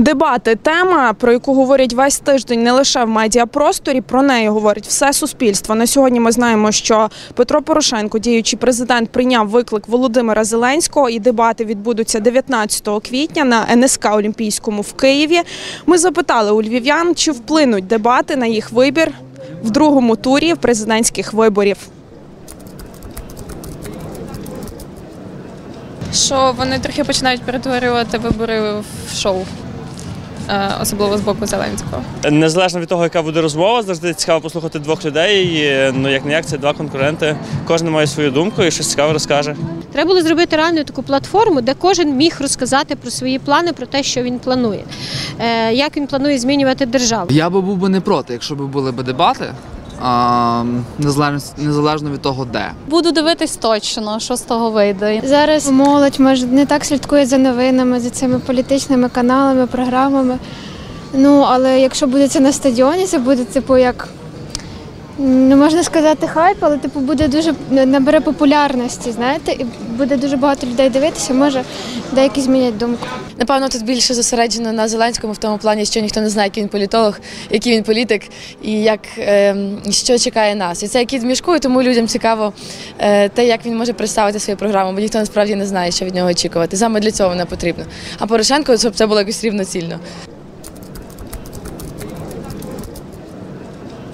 Дебати тема, про яку говорять весь тиждень не лише в медіапросторі. Про неї говорить все суспільство. На сьогодні ми знаємо, що Петро Порошенко, діючий президент, прийняв виклик Володимира Зеленського, і дебати відбудуться 19 квітня на НСК Олімпійському в Києві. Ми запитали у львів'ян, чи вплинуть дебати на їх вибір в другому турі президентських виборів. що вони трохи починають перетворювати вибори в шоу, особливо з боку Зеленського. Незалежно від того, яка буде розмова, завжди цікаво послухати двох людей. І, Ну як не як це два конкуренти. Кожен має свою думку і щось цікаве розкаже. Треба було зробити реальну таку платформу, де кожен міг розказати про свої плани, про те, що він планує, Е, як він планує змінювати державу. Я би був би не проти, якщо б були б дебати, а, незалежно, незалежно від того, де. Буду дивитись точно, що з того вийде. Зараз молодь може не так слідкує за новинами, за цими політичними каналами, програмами. Ну, але якщо буде це на стадіоні, це буде типу як. Не можна сказати хайп, але типу буде дуже набере популярності, знаєте, і буде дуже багато людей дивитися, може деякі змінять думку. Напевно, тут більше зосереджено на Зеленському в тому плані, що ніхто не знає, який він політолог, який він політик і як ем, що чекає нас. І це який мішкує, тому людям цікаво е, те, як він може представити свою програму, бо ніхто насправді не знає, що від нього очікувати. Саме для цього вона потрібна. А Порошенко, щоб це було якось рівноцільно.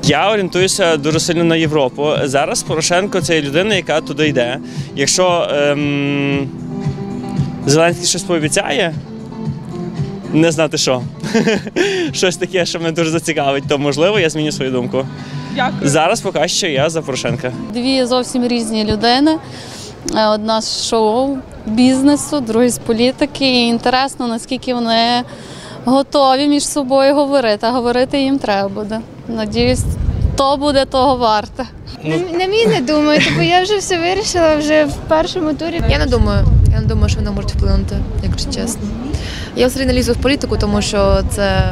Я орієнтуюся дуже сильно на Європу. Зараз Порошенко це людина, яка туди йде. Якщо ем, Зеленський щось пообіцяє, не знати що. щось таке, що мене дуже зацікавить, то можливо я зміню свою думку. Дякую. Зараз поки що я за Порошенка. Дві зовсім різні людини. Е, Одна з шоу бізнесу, друга з політики. І інтересно, наскільки вони готові між собою говорити. А говорити їм треба буде. Надіюсь, то буде того варте. На, на мій не думаю, типу я вже все вирішила вже в першому турі. Я не думаю. Я не думаю, що вони можуть вплинути, якщо чесно. Я все не лізу в політику, тому що це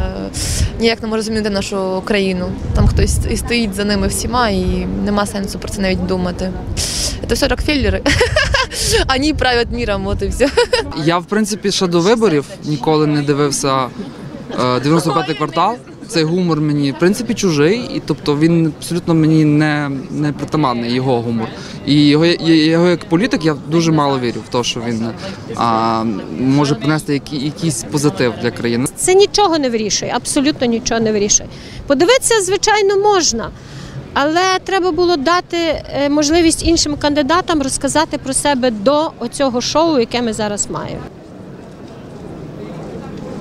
ніяк не може змінити нашу країну. Там хтось і стоїть за ними всіма, і нема сенсу про це навіть думати. Це все Рокфеллери. Вони правять міром, от і все. Я, в принципі, ще до виборів ніколи не дивився е, 95-й квартал. Цей гумор мені в принципі чужий, і тобто він абсолютно мені не, не притаманний, його гумор. І його, його як політик я дуже мало вірю в те, що він а, може принести які, якийсь позитив для країни. Це нічого не вирішує, абсолютно нічого не вирішує. Подивитися, звичайно, можна. Але треба було дати е, можливість іншим кандидатам розказати про себе до оцього шоу, яке ми зараз маємо.